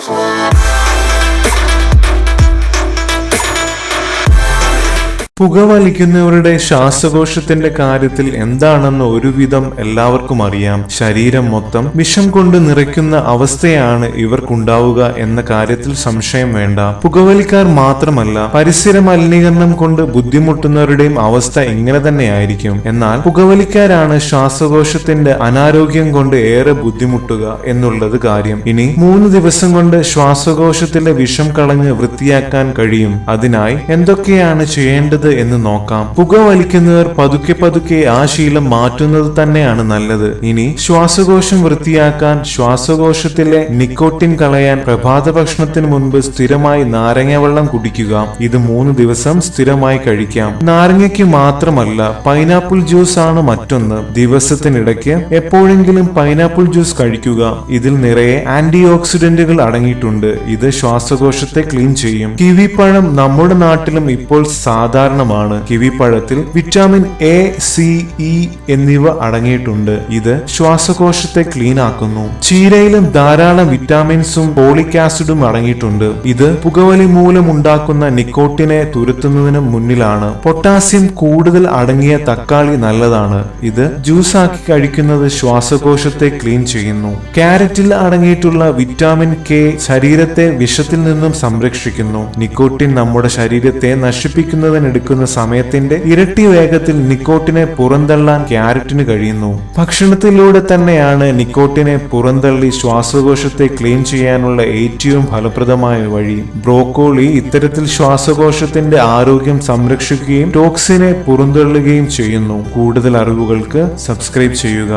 forever. പുകവലിക്കുന്നവരുടെ ശ്വാസകോശത്തിന്റെ കാര്യത്തിൽ എന്താണെന്ന് ഒരുവിധം എല്ലാവർക്കും അറിയാം. ശരീരം മൊത്തം വിഷം കൊണ്ട് നിറയ്ക്കുന്ന അവസ്ഥയാണ് ഇവർക്കുണ്ടാവുക എന്ന കാര്യത്തിൽ സംശയം വേണ്ട. പുകവലിക്കാർ മാത്രമല്ല പരിസര മലിനീകരണം കൊണ്ട് ബുദ്ധിമുട്ടുന്നവരുടെയും അവസ്ഥ ഇങ്ങനെ തന്നെയായിരിക്കും. എന്നാൽ പുകവലിക്കാരാണ് ശ്വാസകോശത്തിന്റെ അനാരോഗ്യം കൊണ്ട് ഏറെ ബുദ്ധിമുട്ടുക എന്നുള്ളത് കാര്യം. ഇനി മൂന്ന് ദിവസം കൊണ്ട് ശ്വാസകോശത്തിലെ വിഷം കളഞ്ഞ് വൃത്തിയാക്കാൻ കഴിയും. അതിനായി എന്തൊക്കെയാണ് ചെയ്യേണ്ടത് എന്ന് നോക്കാം. പുക വലിക്കുന്നവർ പതുക്കെ പതുക്കെ ആ ശീലം മാറ്റുന്നത് തന്നെയാണ് നല്ലത്. ഇനി ശ്വാസകോശം വൃത്തിയാക്കാൻ ശ്വാസകോശത്തിലെ നിക്കോട്ടിൻ കളയാൻ പ്രഭാത ഭക്ഷണത്തിന് മുൻപ് സ്ഥിരമായി നാരങ്ങവെള്ളം കുടിക്കുക. ഇത് മൂന്ന് ദിവസം സ്ഥിരമായി കഴിക്കാം. നാരങ്ങയ്ക്ക് മാത്രമല്ല പൈനാപ്പിൾ ജ്യൂസ് ആണ് മറ്റൊന്ന്. ദിവസത്തിനിടയ്ക്ക് എപ്പോഴെങ്കിലും പൈനാപ്പിൾ ജ്യൂസ് കഴിക്കുക. ഇതിൽ നിറയെ ആന്റി ഓക്സിഡന്റുകൾ അടങ്ങിയിട്ടുണ്ട്. ഇത് ശ്വാസകോശത്തെ ക്ലീൻ ചെയ്യും. കിവിപ്പഴം നമ്മുടെ നാട്ടിലും ഇപ്പോൾ സാധാരണമാണ് കിവിപ്പഴത്തിൽ വിറ്റാമിൻ എ സി ഇ എന്നിവ അടങ്ങിയിട്ടുണ്ട്. ഇത് ശ്വാസകോശത്തെ ക്ലീൻ ആക്കുന്നു ചീരയിലും ധാരാളം വിറ്റാമിൻസും പോളിക് ആസിഡും അടങ്ങിയിട്ടുണ്ട്. ഇത് പുകവലി മൂലം ഉണ്ടാക്കുന്ന നിക്കോട്ടിനെ തുരുത്തുന്നതിന് മുന്നിലാണ്. പൊട്ടാസ്യം കൂടുതൽ അടങ്ങിയ തക്കാളി നല്ലതാണ്. ഇത് ജ്യൂസാക്കി കഴിക്കുന്നത് ശ്വാസകോശത്തെ ക്ലീൻ ചെയ്യുന്നു. ക്യാരറ്റിൽ അടങ്ങിയിട്ടുള്ള വിറ്റാമിൻ കെ ശരീരത്തെ വിഷത്തിൽ നിന്നും സംരക്ഷിക്കുന്നു. നിക്കോട്ടിൻ നമ്മുടെ ശരീരത്തെ നശിപ്പിക്കുന്നതിനെടുക്കുന്ന സമയത്തിന്റെ ഇരട്ടി വേഗത്തിൽ നിക്കോട്ടിനെ പുറന്തള്ളാൻ ക്യാരറ്റിന് കഴിയുന്നു. ഭക്ഷണത്തിലൂടെ തന്നെയാണ് നിക്കോട്ടിനെ പുറന്തള്ളി ശ്വാസകോശത്തെ ക്ലീൻ ചെയ്യാനുള്ള ഏറ്റവും ഫലപ്രദമായ വഴി. ബ്രോക്കോളി ഇത്തരത്തിൽ ശ്വാസകോശത്തിന്റെ ആരോഗ്യം സംരക്ഷിക്കുകയും ടോക്സിനെ പുറന്തള്ളുകയും ചെയ്യുന്നു. കൂടുതൽ അറിവുകൾക്ക് സബ്സ്ക്രൈബ് ചെയ്യുക.